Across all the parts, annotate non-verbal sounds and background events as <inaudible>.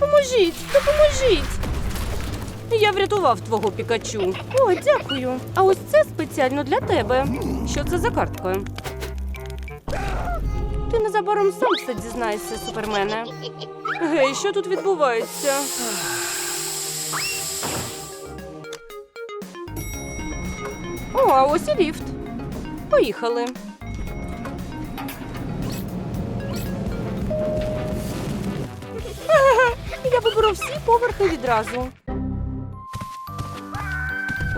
Допоможіть! Допоможіть! Я врятував твого пікачу. О, дякую. А ось це спеціально для тебе. Що це за картка? Ти незабаром сам все дізнаєшся, супермене. Гей, що тут відбувається? О, а ось і ліфт. Поїхали. Я виберу всі поверхи відразу.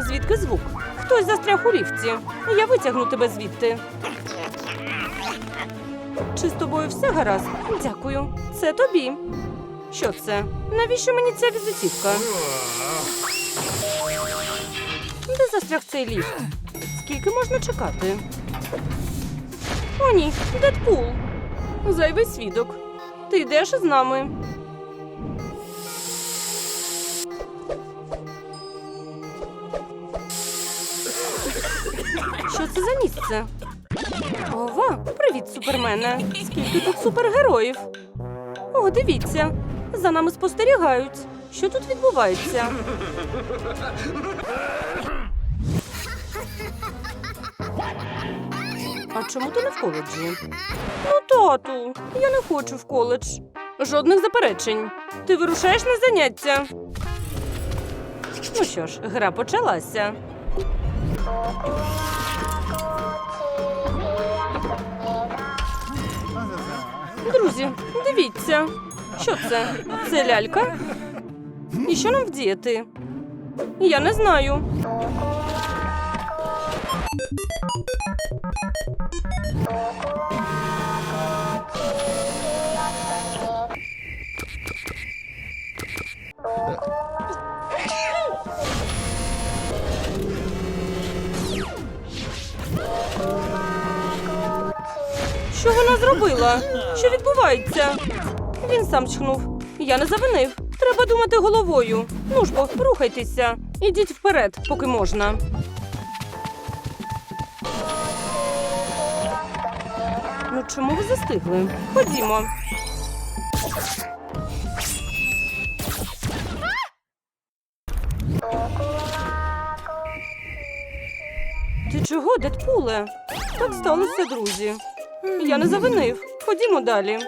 Звідки звук? Хтось застряг у ліфті. Я витягну тебе звідти. Чи з тобою все гаразд? Дякую. Це тобі. Що це? Навіщо мені ця візитівка? Де застряг цей ліфт? Скільки можна чекати? О, ні, Дедпул. Зайвий свідок. Ти йдеш з нами. Це за місце? Ова, привіт, супермене. Скільки тут супергероїв? О, дивіться, за нами спостерігають. Що тут відбувається? А чому ти не в коледжі? Ну, тату, я не хочу в коледж. Жодних заперечень. Ти вирушаєш на заняття. Ну що ж, гра почалася. Друзі, дивіться. Що це? Це лялька? І що нам вдіяти? Я не знаю. Зробила? Що відбувається? Він сам чхнув. Я не завинив. Треба думати головою. Ну ж бо, рухайтеся. Ідіть вперед, поки можна. Ну чому ви застигли? Ходімо. Ти чого, Дедпуле? Так сталося, друзі. Я не завинив. Ходімо далі.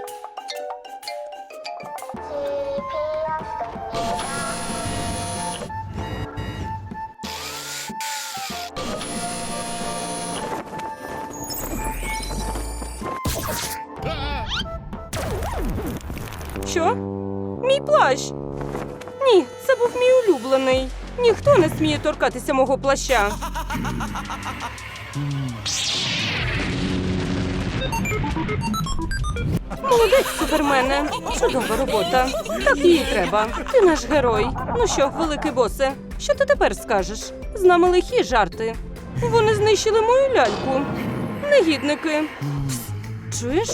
Що? Мій плащ. Ні, це був мій улюблений. Ніхто не сміє торкатися мого плаща. Молодець, супермене. Чудова робота. Так їй треба. Ти наш герой. Ну що, великий босе, що ти тепер скажеш? З нами лихі жарти. Вони знищили мою ляльку. Негідники. Пс, чуєш?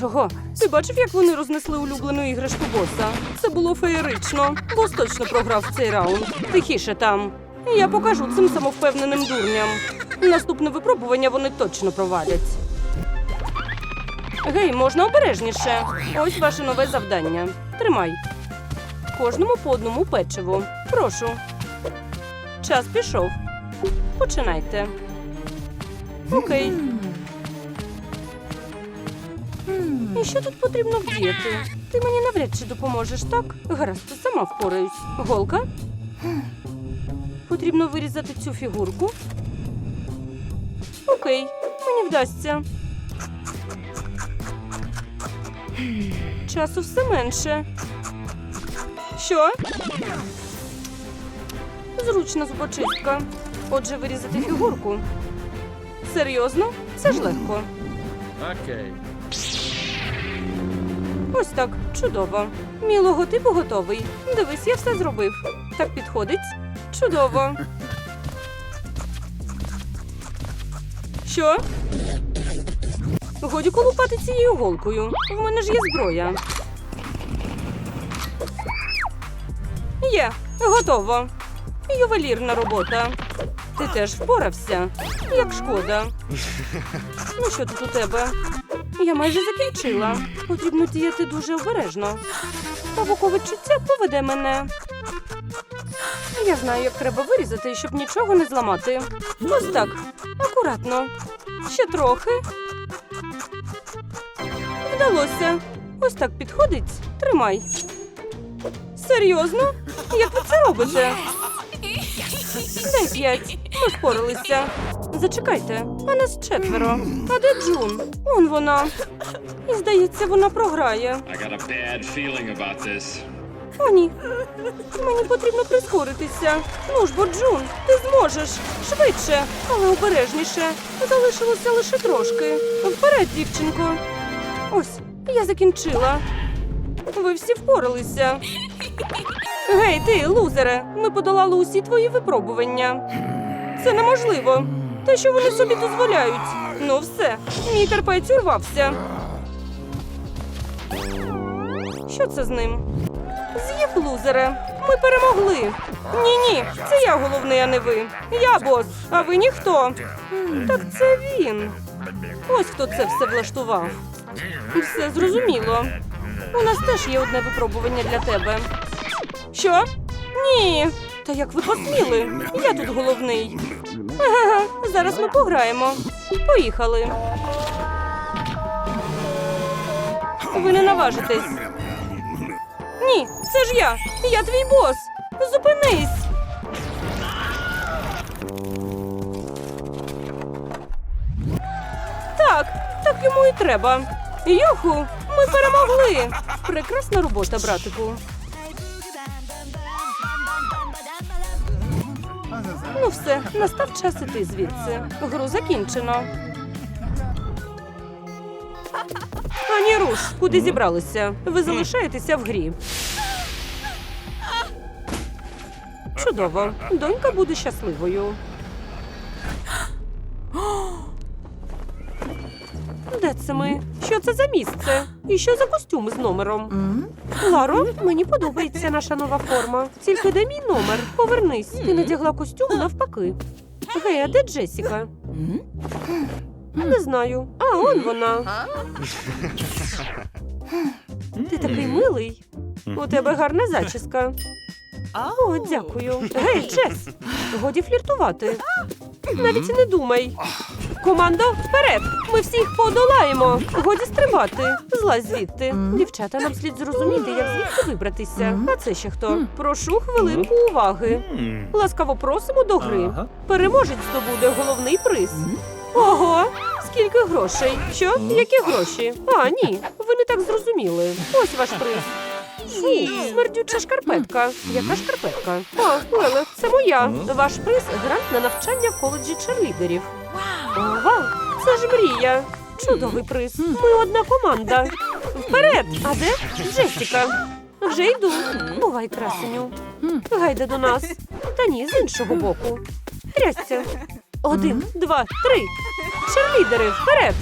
Чого? Ти бачив, як вони рознесли улюблену іграшку боса? Це було феєрично. Бос точно програв цей раунд. Тихіше там. Я покажу цим самовпевненим дурням. Наступне випробування вони точно провалять. Гей, можна обережніше. Ось ваше нове завдання. Тримай. Кожному по одному печиво. Прошу. Час пішов. Починайте. Окей. І що тут потрібно вдіяти? Ти мені навряд чи допоможеш, так? Гаразд, то сама впораюсь. Голка? Потрібно вирізати цю фігурку. Окей, мені вдасться. Часу все менше. Що? Зручна зубочистка. Отже, вирізати фігурку. Серйозно? Це ж легко. Окей. Ось так, чудово. Мій логотип готовий. Дивись, я все зробив. Так підходить? Чудово. Що? Годі колупати цією голкою. В мене ж є зброя. Є, готово. Ювелірна робота. Ти теж впорався. Як шкода. Ну, що тут у тебе? Я майже закінчила. Потрібно діяти дуже обережно. Павукове відчуття поведе мене. Я знаю, як треба вирізати, щоб нічого не зламати. Ось так. Акуратно. Ще трохи. Вдалося. Ось так підходить. Тримай. Серйозно? Як ви це робите? Дай п'ять. Ми впоралися. Зачекайте, а нас четверо. А де Джун? Он вона. І здається, вона програє. О, ні. Мені потрібно прискоритися. Ну ж бо, Джун, ти зможеш. Швидше, але обережніше. Залишилося лише трошки. Вперед, дівчинко. Ось, я закінчила. Ви всі впоралися. Гей, ти, лузере, ми подолали усі твої випробування. Це неможливо. Те, що вони собі дозволяють. Ну все, мій терпець урвався. Що це з ним? З'їв лузере. Ми перемогли. Ні, ні, це я головний, а не ви. Я бос, а ви ніхто. Так це він. Ось хто це все влаштував. Все зрозуміло. У нас теж є одне випробування для тебе. Що? Ні. Та як ви посміли? Я тут головний. Ага, зараз ми пограємо. Поїхали. Ви не наважитесь. Ні, це ж я. Я твій бос. Зупинись. Так, так йому і треба. Йоху, ми перемогли. Прекрасна робота, братику. Ну все, настав час іти звідси. Гру закінчено. Ані руш, куди зібралися? Ви залишаєтеся в грі. Чудово. Донька буде щасливою. Де це ми? Що це за місце? І що за костюм з номером? Ларо, мені подобається наша нова форма. Тільки де мій номер? Повернись. Ти надягла костюм навпаки. Гей, а де Джесіка? Не знаю. А он вона. Ти такий милий. У тебе гарна зачіска. О, дякую. Гей, Джес, годі фліртувати. Навіть і не думай. Командо, вперед! Ми всіх подолаємо. Годі стрибати. Злазь звідти. Дівчата, нам слід зрозуміти, як звідси вибратися. А це ще хто? Прошу хвилинку уваги. Ласкаво просимо до гри. Переможець здобуде головний приз. Ого! Скільки грошей? Що? Які гроші? А, ні, ви не так зрозуміли. Ось ваш приз. Фу, смердюча шкарпетка. Яка шкарпетка? А, Леле, це моя. Ваш приз грант на навчання в коледжі черлідерів. Ова, це ж мрія. Чудовий приз. Ми одна команда. Вперед! А де Джесіка? Вже йду. Бувай, красеню. Гайде до нас. Та ні, з іншого боку. Трясся. Один, два, три. Черлідери, вперед!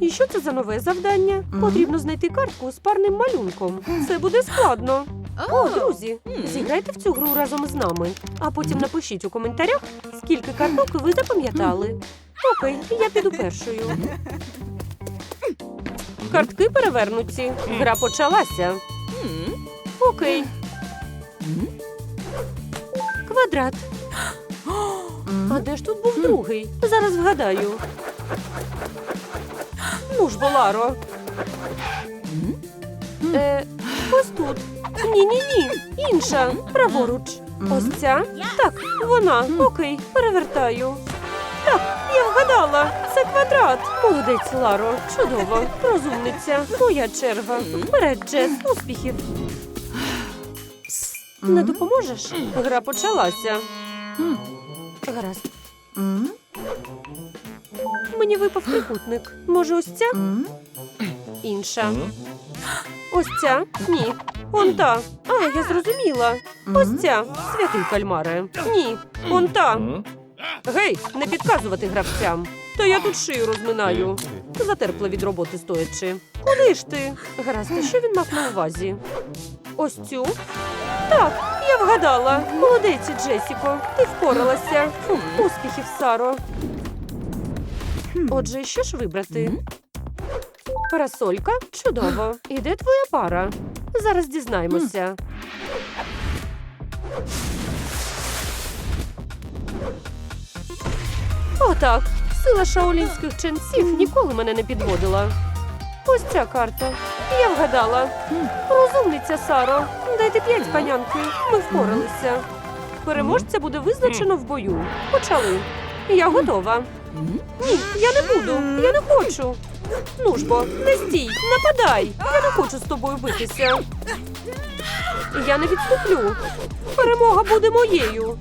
І що це за нове завдання? Потрібно знайти картку з парним малюнком. Це буде складно. О, друзі, зіграйте в цю гру разом з нами, а потім напишіть у коментарях, скільки карток ви запам'ятали. Окей, я піду першою. Картки перевернуті. Гра почалася. Окей. Квадрат. А де ж тут був другий? Зараз вгадаю. Ну ж, Боларо. Е, ось тут. Ні-ні-ні. Інша. Праворуч. Ось ця? Так, вона. Окей, перевертаю. Так, я вгадала. Це квадрат. Молодець, Ларо. Чудово. Розумниця. Моя черга. Вперед, Джес. Успіхів. Не допоможеш? Гра почалася. Гаразд. Мені випав трикутник. Може, ось ця? Інша. Ось ця? Ні. Он та. А, я зрозуміла. Ось ця. Святий кальмаре. Ні. Он та. Гей, не підказувати гравцям. Та я тут шию розминаю. Затерпла від роботи стоячи. Куди ж ти? Гаразд, а що він мав на увазі? Ось цю? Так, я вгадала. Молодець, Джесіко. Ти впоралася. Фу, успіхів, Саро. Отже, що ж вибрати? Парасолька? Чудово. І де твоя пара? Зараз дізнаємося. Отак. Сила шаолінських ченців ніколи мене не підводила. Ось ця карта. Я вгадала. Розумниця, Саро. Дайте п'ять панянки. Ми впоралися. Переможця буде визначено в бою. Почали. Я готова. Ні, я не буду. Я не хочу. Ну ж бо, не стій, нападай. Я не хочу з тобою битися. Я не відступлю. Перемога буде моєю.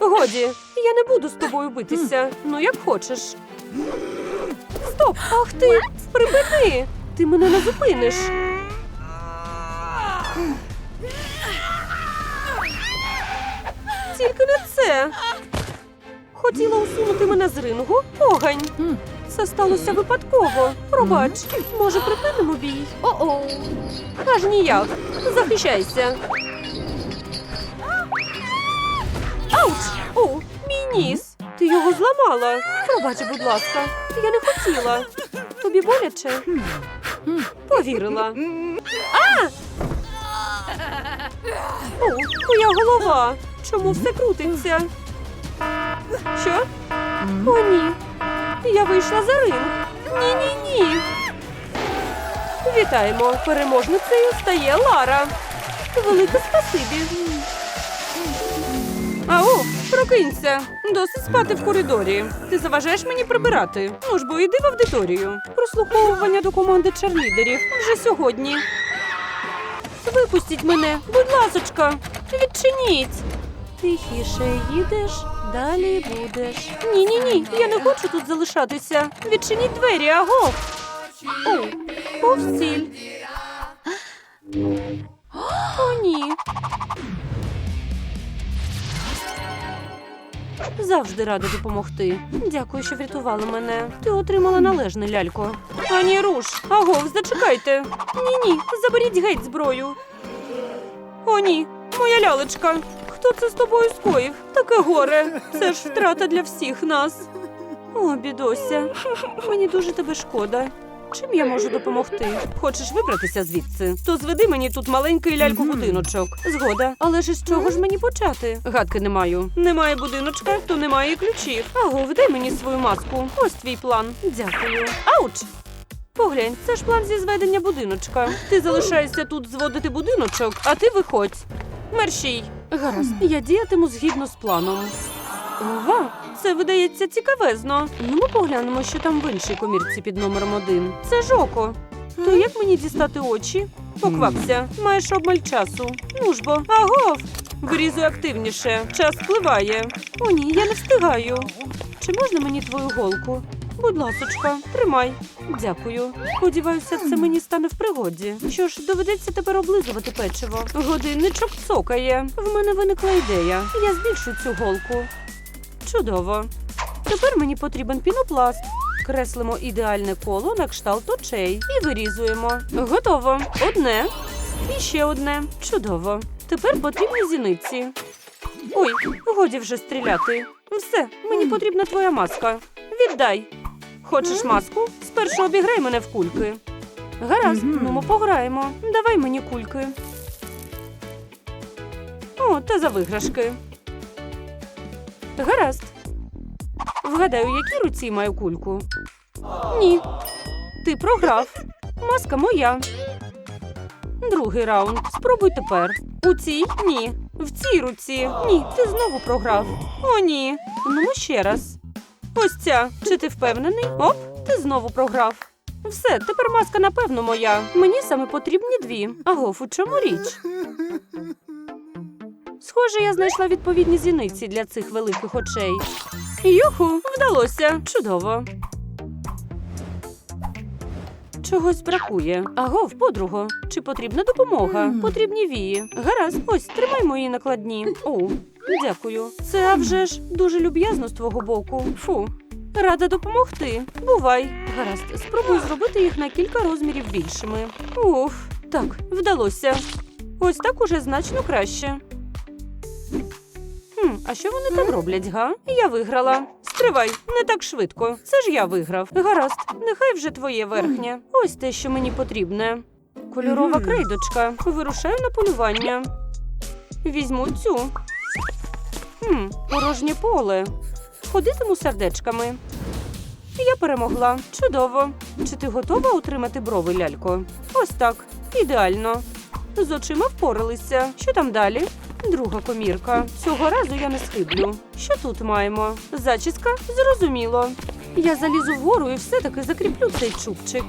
Годі, я не буду з тобою битися. Ну, як хочеш. Стоп! Ах ти! Припини! Ти мене не зупиниш. Тільки не це. Хотіла усунути мене з рингу. Огань. Це сталося випадково. Пробач, може припинимо бій? О-о. Аж ніяк. Захищайся. Ауч! О, мій ніс. Ти його зламала. Пробач, будь ласка. Я не хотіла. Тобі боляче? Повірила. А! О, моя голова. Чому все крутиться? Що? О, ні. Я вийшла за ринг. Ні-ні-ні. Вітаємо. Переможницею стає Лара. Велике спасибі. Ау, прокинься. Досить спати в коридорі. Ти заважаєш мені прибирати. Ну ж бо йди в аудиторію. Прослуховування до команди чарлідерів вже сьогодні. Випустіть мене, будь ласочка, відчиніть. Тихіше їдеш, далі будеш. Ні, ні, ні, я не хочу тут залишатися. Відчиніть двері, аго. О, повстіль. О, ні. Завжди рада допомогти. Дякую, що врятували мене. Ти отримала належне лялько. Ані руш, агов, зачекайте. Ні, ні, заберіть геть зброю. О, ні, моя лялечка. Хто це з тобою скоїв? Таке горе. Це ж втрата для всіх нас. О, бідося, мені дуже тебе шкода. Чим я можу допомогти? Хочеш вибратися звідси? То зведи мені тут маленький ляльку-будиночок. Згода. Але ж із чого ж мені почати? Гадки не маю. Немає будиночка, то немає і ключів. Аго, вдай мені свою маску. Ось твій план. Дякую. Ауч! Поглянь, це ж план зі зведення будиночка. Ти залишаєшся тут зводити будиночок, а ти виходь. Мерщій. Гаразд, я діятиму згідно з планом. Ова, це видається цікавезно. Ну, ми поглянемо, що там в іншій комірці під номером один. Це Жоко. То як мені дістати очі? Поквапся, маєш обмаль часу. Ну ж бо, агов! Вирізуй активніше. Час впливає. О, ні, я не встигаю. Чи можна мені твою голку? Будь ласочка, тримай. Дякую. Сподіваюся, це мені стане в пригоді. Що ж, доведеться тепер облизувати печиво. Годинничок цокає. В мене виникла ідея. Я збільшу цю голку. Чудово. Тепер мені потрібен пінопласт. Креслимо ідеальне коло на кшталт очей і вирізуємо. Готово. Одне. І ще одне. Чудово. Тепер потрібні зіниці. Ой, годі вже стріляти. Все, мені потрібна твоя маска. Віддай. Хочеш маску? Спершу обіграй мене в кульки. Гаразд, ну ми пограємо. Давай мені кульки. О, та за виграшки. Гаразд. Вгадаю, якій руці маю кульку. Ні. Ти програв. Маска моя. Другий раунд. Спробуй тепер. У цій ні. В цій руці. Ні, ти знову програв. О, ні. Ну ще раз. Ось ця. Чи ти впевнений? Оп, ти знову програв. Все, тепер маска напевно моя. Мені саме потрібні дві. Агоф, у чому річ? Схоже, я знайшла відповідні зіниці для цих великих очей. Юху, вдалося. Чудово. Чогось бракує. Агов, подруго, чи потрібна допомога? Потрібні вії. Гаразд, ось тримай мої накладні. О, дякую. Це вже ж дуже люб'язно з твого боку. Фу. Рада допомогти. Бувай. Гаразд, спробуй зробити їх на кілька розмірів більшими. Уф, так, вдалося. Ось так уже значно краще. Хм, а що вони там роблять, га? Я виграла. Стривай, не так швидко. Це ж я виграв. Гаразд, нехай вже твоє верхнє. Ось те, що мені потрібне. Кольорова крейдочка. Вирушаю на полювання. Візьму цю. Хм, порожнє поле. Ходитиму сердечками. Я перемогла. Чудово. Чи ти готова отримати брови, лялько? Ось так. Ідеально. З очима впоралися. Що там далі? Друга комірка. Цього разу я не схиблю. Що тут маємо? Зачіска? Зрозуміло. Я залізу вгору і все-таки закріплю цей чубчик.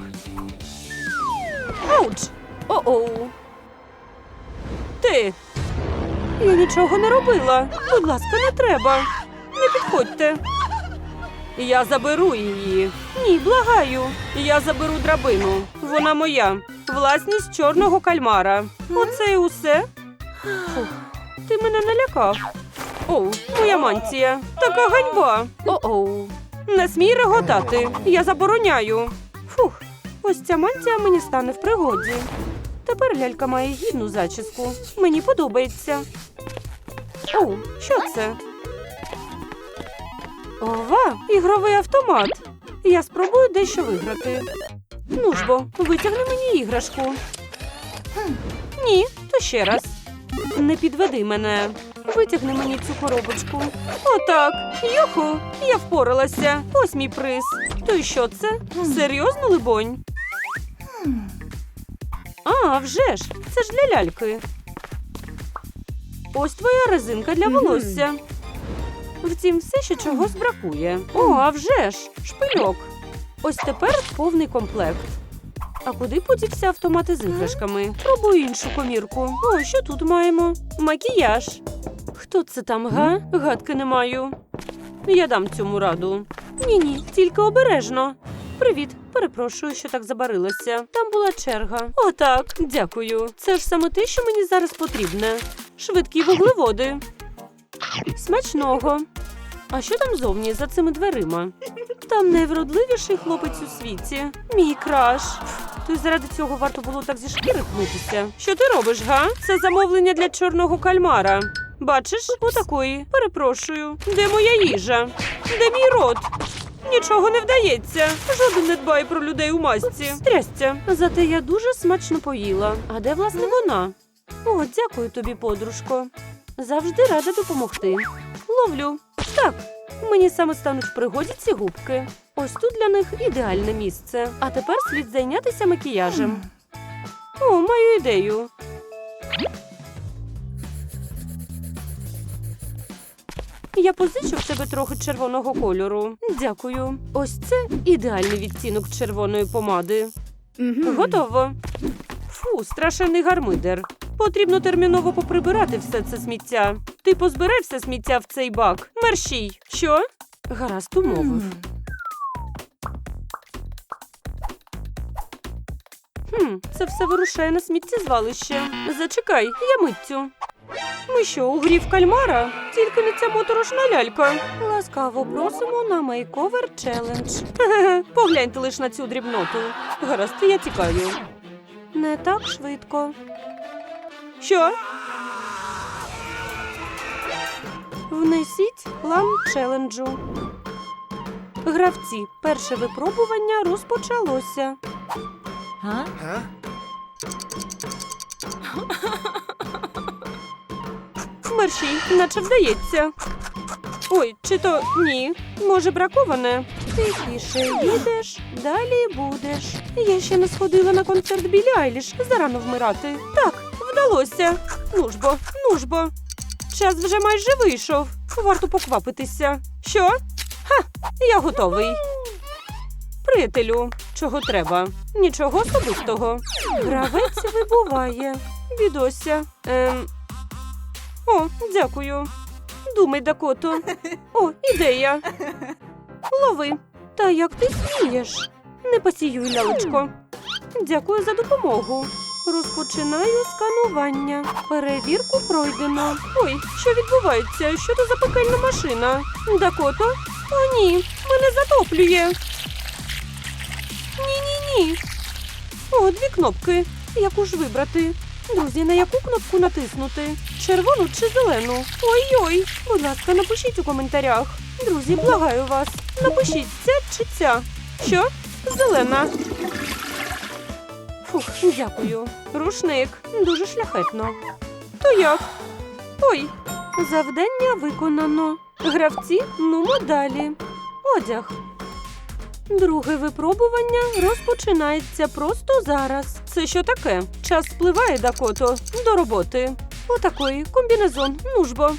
Ауч! О-оу. Ти. Я нічого не робила. Будь ласка, не треба. Не підходьте. Я заберу її. Ні, благаю. Я заберу драбину. Вона моя. Власність чорного кальмара. Оце і усе. Фух, ти мене налякав. Оу, моя мантія. Така ганьба. О-оу. Не смій реготати. Я забороняю. Фух, ось ця мантія мені стане в пригоді. Тепер лялька має гідну зачіску. Мені подобається. Оу, що це? Ова, ігровий автомат. Я спробую дещо виграти. Ну ж бо, витягни мені іграшку. Ні, то ще раз. Не підведи мене. Витягни мені цю коробочку. Отак. Юху, я впоралася. Ось мій приз. То й що це? Серйозно, либонь? А, вже ж, це ж для ляльки. Ось твоя резинка для волосся. Втім, все ще чогось бракує. О, а вже ж, шпильок. Ось тепер повний комплект. А куди подівся автомат із іграшками? Пробую іншу комірку. О, що тут маємо? Макіяж. Хто це там, га? Гадки не маю. Я дам цьому раду. Ні, ні, тільки обережно. Привіт, перепрошую, що так забарилася. Там була черга. Отак, дякую. Це ж саме те, що мені зараз потрібне. Швидкі вуглеводи. Смачного. А що там зовні за цими дверима? Там найвродливіший хлопець у світі. Мій краш. То заради цього варто було так зі шкіри пнутися. Що ти робиш, га? Це замовлення для чорного кальмара. Бачиш, отакої. Перепрошую. Де моя їжа? Де мій рот? Нічого не вдається. Жоден не дбає про людей у масці. Трясця. Зате я дуже смачно поїла. А де власне вона? О, дякую тобі, подружко. Завжди рада допомогти. Ловлю. Так, мені саме стануть в пригоді ці губки. Ось тут для них ідеальне місце. А тепер слід зайнятися макіяжем. О, маю ідею. Я позичу в тебе трохи червоного кольору. Дякую. Ось це ідеальний відтінок червоної помади. Готово. Фу, страшенний гармидер. Потрібно терміново поприбирати все це сміття. Ти позбирай все сміття в цей бак. Мерщій. Що? Гаразд умовив. Хм, це все вирушає на сміттєзвалище. Зачекай, я миттю. Ми що, у грі в кальмара? Тільки не ця моторошна лялька. Ласкаво просимо на мейковер челендж. <laughs> Погляньте лиш на цю дрібноту. Гаразд, я тікаю. Не так швидко. Що? Внесіть план челенджу. Гравці, перше випробування розпочалося. Га? <laughs> Мерщій, наче вдається. Ой, чи то ні. Може, браковане? Тихіше їдеш, далі будеш. Я ще не сходила на концерт Білі Айліш. Зарано вмирати. Так, вдалося. Ну ж бо, ну ж бо. Час вже майже вийшов. Варто поквапитися. Що? Ха, я готовий. Приятелю, чого треба? Нічого особистого. Гравець вибуває. Бідося. Ем, о, дякую. Думай, Дакото. О, ідея. Лови. Та як ти смієш? Не посіюй, лялечко. Дякую за допомогу. Розпочинаю сканування. Перевірку пройдено. Ой, що відбувається? Що це за пекельна машина? Дакото? О, ні, мене затоплює. Ні-ні-ні. О, дві кнопки. Яку ж вибрати? Друзі, на яку кнопку натиснути? Червону чи зелену? Ой-ой, будь ласка, напишіть у коментарях. Друзі, благаю вас. Напишіть, ця чи ця. Що? Зелена. Фух, дякую. Рушник. Дуже шляхетно. То як? Ой, завдання виконано. Гравці, нумо далі. Одяг. Друге випробування розпочинається просто зараз. Це що таке? Час спливає, Дакото. До роботи. Отакої комбінезон. Ну ж бо.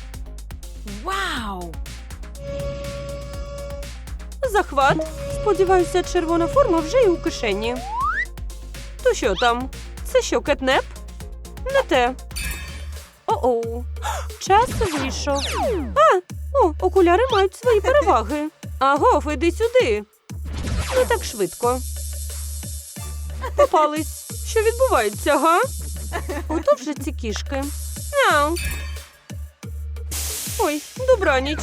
Wow. Захват. Сподіваюся, червона форма вже й у кишені. То що там? Це що, кетнеп? Не те. О-оу. Час вийшов. А! О, окуляри мають свої переваги. Агов, іди сюди. Не так швидко. Попались. Що відбувається, га? Ото вже ці кішки. Мяу. Ой, добраніч.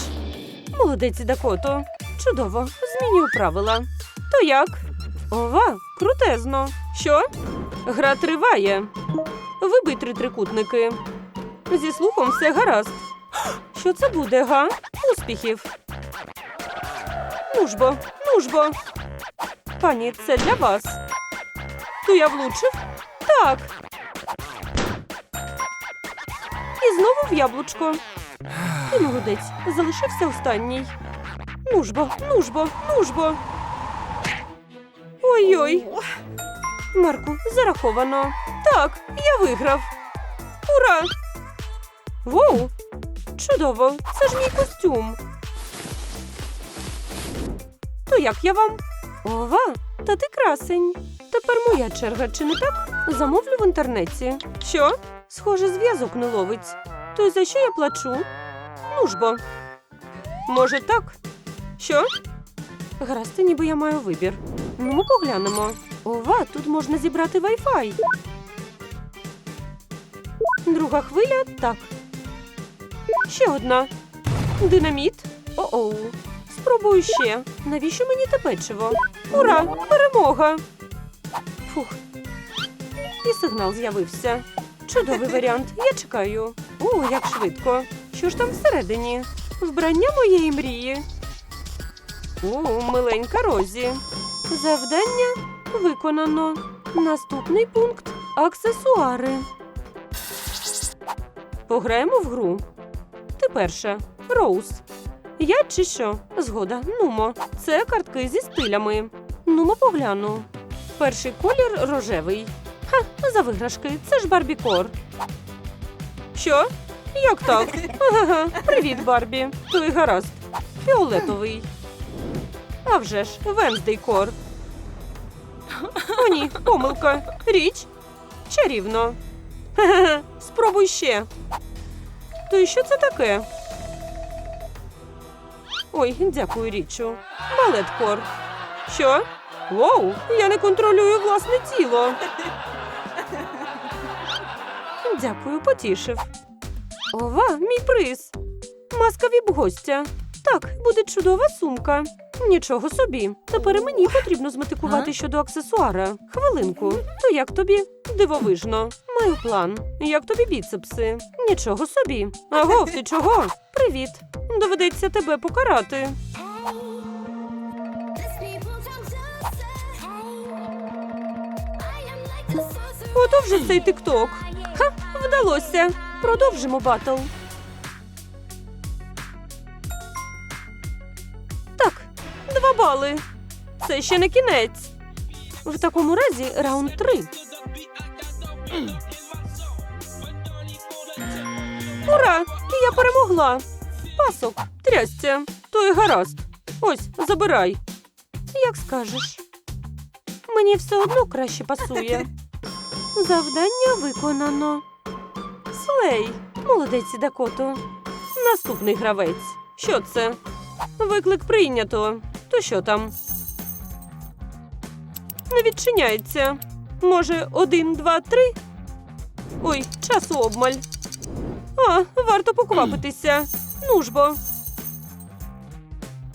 Молодець, Дакото. Чудово, змінюю правила. То як? Ова, крутезно. Що? Гра триває. Вибий три трикутники. Зі слухом все гаразд. Що це буде, га? Успіхів. Нужбо, нужбо. Пані, це для вас. То я влучив? Так. І знову в яблучко. Ти молодець, залишився останній. Нужбо, нужбо, нужбо. Ой-ой. Марку, зараховано. Так, я виграв. Ура! Воу! Чудово! Це ж мій костюм. То як я вам? Ова, та ти красень. Тепер моя черга, чи не так? Замовлю в інтернеті. Що? Схоже, зв'язок не ловить. То за що я плачу? Ну ж бо. Може, так? Що? Гаразд, ніби я маю вибір. Ну, ми поглянемо. Ова, тут можна зібрати Wi-Fi. Друга хвиля так. Ще одна. Динаміт. О-оу. Спробую ще. Навіщо мені те печиво? Ура! Перемога! Фух. І сигнал з'явився. Чудовий варіант. Я чекаю. О, як швидко. Що ж там всередині? Вбрання моєї мрії. О, миленька Розі. Завдання виконано. Наступний пункт аксесуари. Пограємо в гру. Ти перша. Роуз. Я чи що? Згода. Нумо. Це картки зі стилями. Нумо погляну. Перший колір рожевий. Ха, за виграшки. Це ж Барбікор. Що? Як так? <laughs> Ага, привіт, Барбі. Той гаразд. Фіолетовий. А вже ж, Венздей Кор. О, ні, помилка. Річ. Чарівно. Спробуй ще. То й що це таке? Ой, дякую, річу. Балеткор. Що? Воу, я не контролюю власне тіло. Дякую, потішив. Ова, мій приз. Маска віп гостя. Так, буде чудова сумка. Нічого собі. Тепер і мені потрібно зметикувати щодо аксесуара. Хвилинку. То як тобі? Дивовижно. Маю план. Як тобі біцепси? Нічого собі. Агов, ти чого? Привіт. Доведеться тебе покарати. Ото вже цей тикток. Ха, вдалося. Продовжимо батл. Два. Це ще не кінець. В такому разі раунд три. Ура! Я перемогла. Пасок, трясця. То й гаразд. Ось, забирай. Як скажеш. Мені все одно краще пасує. Завдання виконано. Слей, молодець Дакото. Наступний гравець. Що це? Виклик прийнято. То що там? Не відчиняється. Може, один, два, три? Ой, часу обмаль. А, варто поквапитися. <clears throat> Ну ж бо.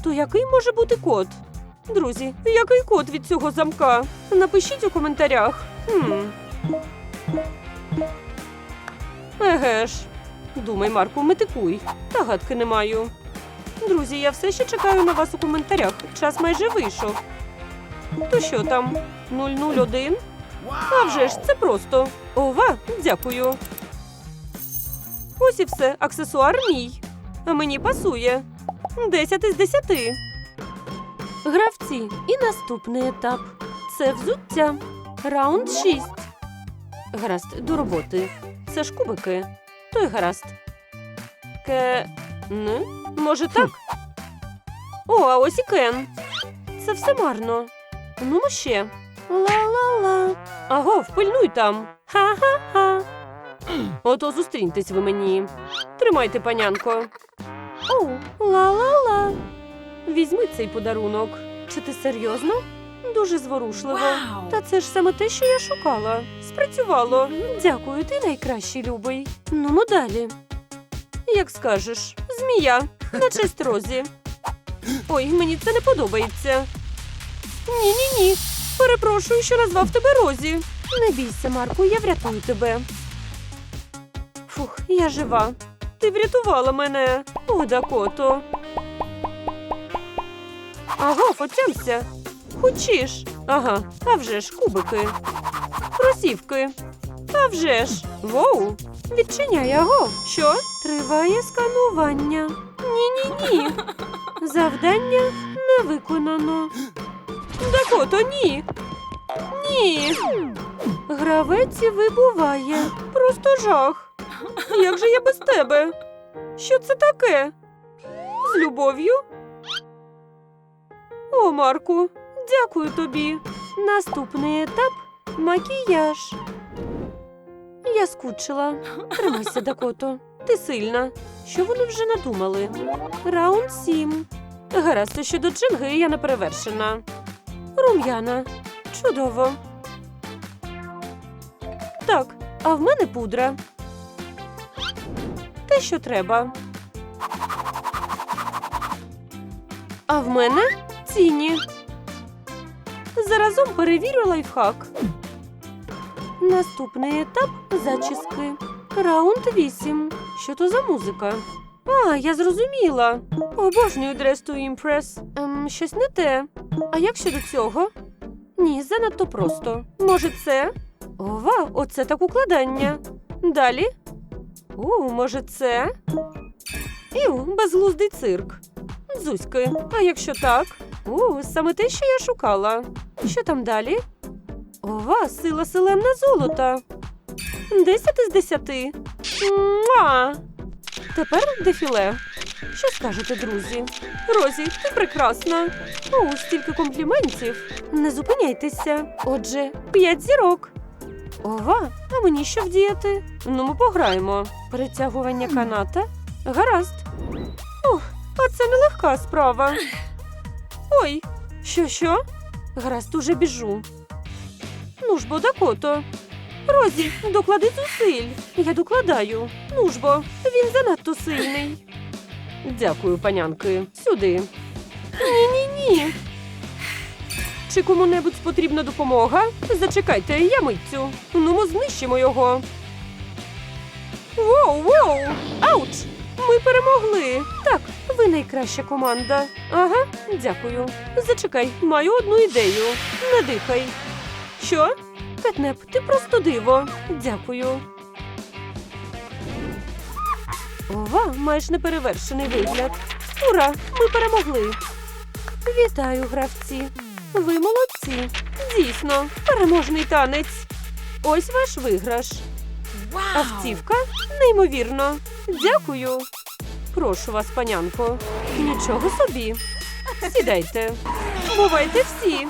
То який може бути код? Друзі, який код від цього замка? Напишіть у коментарях. Хм. Еге ж. Думай, Марку, метикуй. Та гадки не маю. Друзі, я все ще чекаю на вас у коментарях. Час майже вийшов. То що там? 001? А вже ж, це просто. Ова, дякую. Ось і все, аксесуар мій. А мені пасує. 10 із 10. Гравці. І наступний етап. Це взуття. Раунд 6. Гаразд, до роботи. Це ж кубики. То й гаразд. Ке. Не? Може так? О, а ось і Кен. Це все марно. Ну ще. Ла-ла-ла. Аго, впильнуй там. Ха-ха-ха. Ото зустріньтесь ви мені. Тримайте, панянко. О, ла-ла-ла. Візьми цей подарунок. Чи ти серйозно? Дуже зворушливо. Вау! Та це ж саме те, що я шукала. Спрацювало. Дякую, ти найкращий любий. Ну, ну далі. Як скажеш, змія на честь розі. Ой, мені це не подобається. Ні, ні. Перепрошую, що назвав тебе Розі. Не бійся, Марку, я врятую тебе. Фух, я жива. Ти врятувала мене. О, Дакото. Ага, отямся. Хочеш? Ага, а вже ж кубики. Кросівки. А вже ж. Воу. Відчиняй, аго. Що? Триває сканування. Ні-ні-ні. Завдання не виконано. Дакото, ні. Ні. Гравець вибуває. Просто жах. Як же я без тебе? Що це таке? З любов'ю? О, Марку, дякую тобі. Наступний етап макіяж. Я скучила. Тримайся, Дакото. Ти сильна. Що вони вже надумали? Раунд сім. Гаразд, щодо джинги я не перевершена. Рум'яна. Чудово. Так, а в мене пудра. Те, що треба. А в мене ціні. Заразом перевірю лайфхак. Наступний етап зачіски. Раунд 8. Що то за музика? А, я зрозуміла. Обожнюю Dress to Impress. Ем, щось не те. А як щодо цього? Ні, занадто просто. Може, це? Ова, оце так укладання. Далі. У, може, це? Іу, безглуздий цирк. Дзузьки, а якщо так? У, саме те, що я шукала. Що там далі? Ова, сила селена золота. Десять із десяти. Муа! Тепер дефіле. Що скажете, друзі? Розі, ти прекрасна. О, стільки компліментів. Не зупиняйтеся. Отже, п'ять зірок. Ова, а мені що вдіяти? Ну, ми пограємо. Перетягування каната. Гаразд. Ух, а це нелегка справа. Ой, що що? Гаразд, уже біжу. Ну ж бо, Дакото. Розі, доклади зусиль. Я докладаю. Ну ж бо, він занадто сильний. Дякую, панянки. Сюди. Ні-ні-ні. Чи кому-небудь потрібна допомога? Зачекайте, я митцю. Ну, ми знищимо його. Воу, воу! Ауч! Ми перемогли. Так, ви найкраща команда. Ага, дякую. Зачекай, маю одну ідею. Не дихай. Що? Кетнеп, ти просто диво. Дякую. Ова, маєш неперевершений вигляд. Ура! Ми перемогли. Вітаю, гравці. Ви молодці. Дійсно, переможний танець. Ось ваш виграш. Автівка? Неймовірно. Дякую. Прошу вас, панянко. Нічого собі. Сідайте. Бувайте всі.